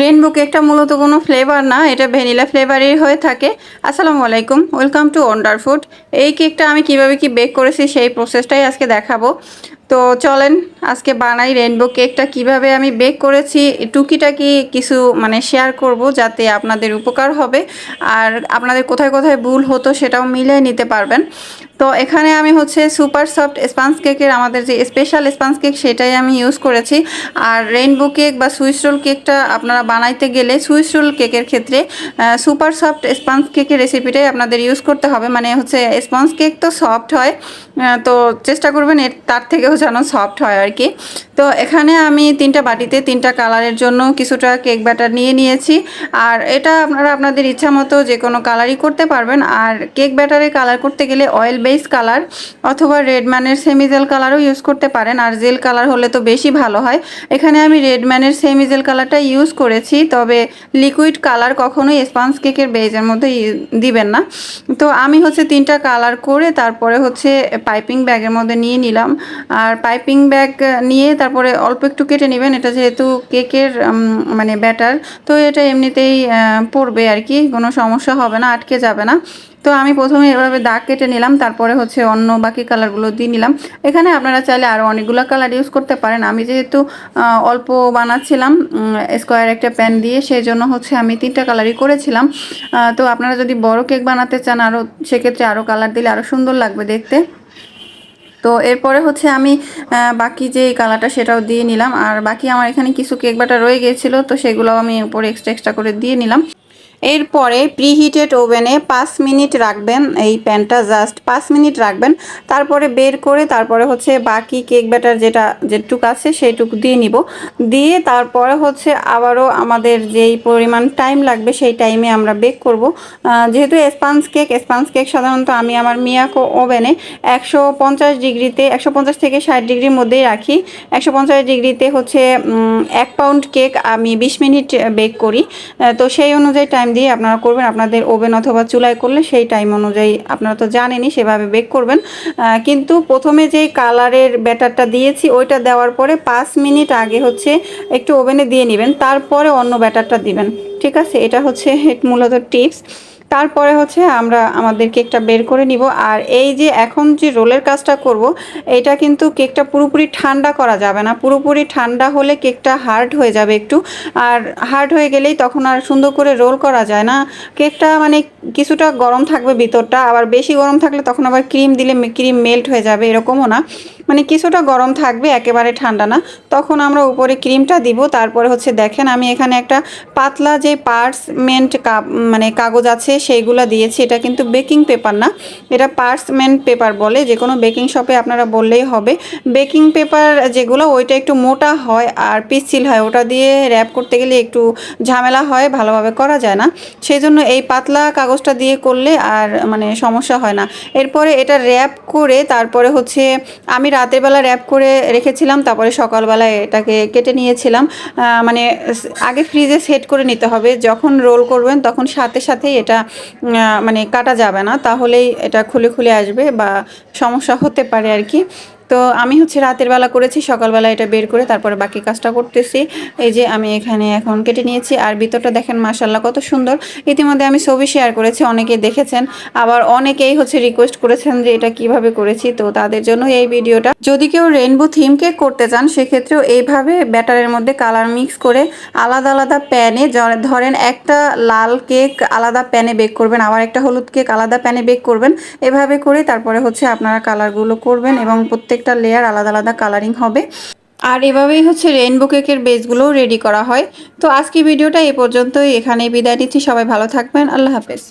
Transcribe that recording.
Rainbow কেকটা মূলত কোনো ফ্লেভার না, এটা ভ্যানিলা ফ্লেভারের হয়ে থাকে। আসসালামু আলাইকুম, ওয়েলকাম টু ওয়ান্ডার ফুড এই কেকটা আমি কীভাবে কি বেক করেছি সেই প্রসেসটাই আজকে দেখাবো। তো চলেন, আজকে বানাই রেনবো কেকটা কীভাবে আমি বেক করেছি, টুকিটাকি কিছু মানে শেয়ার করব যাতে আপনাদের উপকার হবে। আর আপনাদের কোথায় কোথায় ভুল হতো সেটাও মিলিয়ে নিতে পারবেন। তো এখানে আমি হচ্ছে সুপার সফট স্পাঞ্জ কেকের আমাদের যে স্পেশাল স্পাঞ্জ কেক সেটাই আমি ইউজ করেছি। আর রেইনবো কেক বা সুইস রোল কেকটা আপনারা বানাইতে গেলে সুইস রোল কেকের ক্ষেত্রে সুপার সফট স্পঞ্জ কেকের রেসিপিটাই আপনাদের ইউজ করতে হবে। মানে হচ্ছে স্পঞ্জ কেক তো সফট হয় তো চেষ্টা করবেন তার থেকেও যেন সফট হয় আর কি। তো এখানে আমি তিনটা বাটিতে তিনটা কালারের জন্য কিছুটা কেক ব্যাটার নিয়ে নিয়েছি। আর এটা আপনারা আপনাদের ইচ্ছা মতো যে কোনো কালারই করতে পারবেন। আর কেক ব্যাটারে কালার করতে গেলে অয়েল বেস কালার অথবা রেডম্যানের সেমিজেল কালারও ইউজ করতে পারেন। আর জেল কালার হলে তো বেশি ভালো হয়। এখানে আমি রেডম্যানের সেমিজেল কালারটা ইউজ করেছি। তবে লিকুইড কালার কখনোই স্পঞ্জ কেকের বেজের মধ্যে দিবেন না। তো আমি হচ্ছে তিনটা কালার করে তারপরে হচ্ছে পাইপিং ব্যাগের মধ্যে নিয়ে নিলাম। আর পাইপিং ব্যাগ নিয়ে তারপরে অল্প একটু কেটে নেবেন। এটা যেহেতু কেকের মানে ব্যাটার, তো এটা এমনিতেই পড়বে আর কি, কোনো সমস্যা হবে না, আটকে যাবে না। তো আমি প্রথমে এভাবে দাগ কেটে নিলাম, তারপরে হচ্ছে অন্য বাকি কালারগুলো দিয়ে নিলাম। এখানে আপনারা চাইলে আরও অনেকগুলো কালার ইউজ করতে পারেন। আমি যেহেতু অল্প বানাচ্ছিলাম স্কোয়ার একটা প্যান দিয়ে সেই জন্য হচ্ছে আমি তিনটা কালারই করেছিলাম। তো আপনারা যদি বড় কেক বানাতে চান আরও সেক্ষেত্রে আরও কালার দিলে আরও সুন্দর লাগবে দেখতে। তো এরপরে হচ্ছে আমি বাকি যে কালারটা সেটাও দিয়ে নিলাম। আর বাকি আমার এখানে কিছু কেক বাটা রয়ে গিয়েছিল তো সেগুলো আমি উপরে এক্সট্রা এক্সট্রা করে দিয়ে নিলাম। এরপরে প্রিহিটেড ওভেনে পাঁচ মিনিট রাখবেন, এই প্যানটা জাস্ট পাঁচ মিনিট রাখবেন। তারপরে বের করে তারপরে হচ্ছে বাকি কেক ব্যাটার যেটা, যেটুক আছে সেইটুকু দিয়ে নিব। দিয়ে তারপরে হচ্ছে আবারও আমাদের যেই পরিমাণ টাইম লাগবে সেই টাইমে আমরা বেক করব। যেহেতু স্পাঞ্জ কেক স্পাঞ্জ কেক সাধারণত আমি আমার মিয়াকো ওভেনে একশো পঞ্চাশ ডিগ্রিতে, একশো পঞ্চাশ থেকে ষাট ডিগ্রির মধ্যেই রাখি। একশো পঞ্চাশ ডিগ্রিতে হচ্ছে এক পাউন্ড কেক আমি বিশ মিনিট বেক করি। তো সেই অনুযায়ী টাইম দিয়ে আপনারা করবেন। আপনাদের ওভেন অথবা চুলায় করলে সেই টাইম অনুযায়ী আপনারা তো জানেনই, সেভাবে বেক করবেন। কিন্তু প্রথমে যেই কালারের ব্যাটারটা দিয়েছি, ওইটা দেওয়ার পরে পাঁচ মিনিট আগে হচ্ছে একটু ওভেনে দিয়ে নেবেন, তারপরে অন্য ব্যাটারটা দিবেন। ঠিক আছে? এটা হচ্ছে মূলত টিপস তারপরে হচ্ছে আমরা আমাদের কেকটা বের করে নিব। আর এই যে এখন যে রোলের কাজটা করব, এটা কিন্তু কেকটা পুরোপুরি ঠান্ডা করা যাবে না। পুরোপুরি ঠান্ডা হলে কেকটা হার্ড হয়ে যাবে একটু। আর হার্ড হয়ে গেলেই তখন আর সুন্দর করে রোল করা যায় না। কেকটা মানে কিছুটা গরম থাকবে ভিতরটা, আবার বেশি গরম থাকলে তখন আবার ক্রিম দিলে ক্রিম মেল্ট হয়ে যাবে, এরকমও না। মানে কিছুটা গরম থাকবে, একেবারে ঠান্ডা না। তখন আমরা উপরে ক্রিমটা দিব, তারপরে হচ্ছে দেখেন আমি এখানে একটা পাতলা যে পার্সমেন্ট মানে কাগজ আছে, সেইগুলো দিয়েছি। এটা কিন্তু বেকিং পেপার না। এটা পার্সমেন্ট পেপার বলে যে কোনো বেকিং শপে আপনারা বললেই হবে। বেকিং পেপার যেগুলো, ওইটা একটু মোটা হয় আর পিচ্ছিল হয়। ওটা দিয়ে র্যাপ করতে গেলে একটু ঝামেলা হয়, ভালোভাবে করা যায় না। সেই জন্য এই পাতলা কাগজটা দিয়ে করলে আর মানে সমস্যা হয় না। এরপরে এটা র্যাপ করে, তারপরে হচ্ছে আমি রাতের বেলা র্যাপ করে রেখেছিলাম, তারপরে সকালবেলা এটাকে কেটে নিয়েছিলাম। মানে আগে ফ্রিজে সেট করে নিতে হবে। যখন রোল করবেন তখন সাথে সাথেই এটা মানে কাটা যাবে না। তাহলেই এটা খুলে খুলে আসবে বা সমস্যা হতে পারে আর কি। তো আমি হচ্ছে রাতের বেলা করেছি, সকালবেলা এটা বের করে তারপরে বাকি কাজটা করতেছি। এই যে আমি এখানে এখন কেটে নিয়েছি আর ভিতরটা দেখেন মাসাল্লাহ কত সুন্দর। ইতিমধ্যে আমি ছবি শেয়ার করেছি অনেকে দেখেছেন। আবার অনেকেই হচ্ছে রিকোয়েস্ট করেছেন যে এটা কীভাবে করেছি, তো তাদের জন্য এই ভিডিওটা। যদি কেউ রেইনবো থিম কেক করতে চান, সেক্ষেত্রেও এইভাবে ব্যাটারের মধ্যে কালার মিক্স করে আলাদা আলাদা প্যানে ধরেন একটা লাল কেক আলাদা প্যানে বেক করবেন, আবার একটা হলুদ কেক আলাদা প্যানে বেক করবেন। এভাবে করে তারপরে হচ্ছে আপনারা কালারগুলো করবেন এবং প্রত্যেক প্রত্যেকটা লেয়ার আলাদা আলাদা কালারিং হবে। আর এভাবেই হচ্ছে রেইনবো কেকের বেসগুলোও রেডি করা হয়। তো আজকে ভিডিওটা এ পর্যন্তই। এখানেই বিদায় নিচ্ছি। সবাই ভালো থাকবেন। আল্লাহ হাফেজ।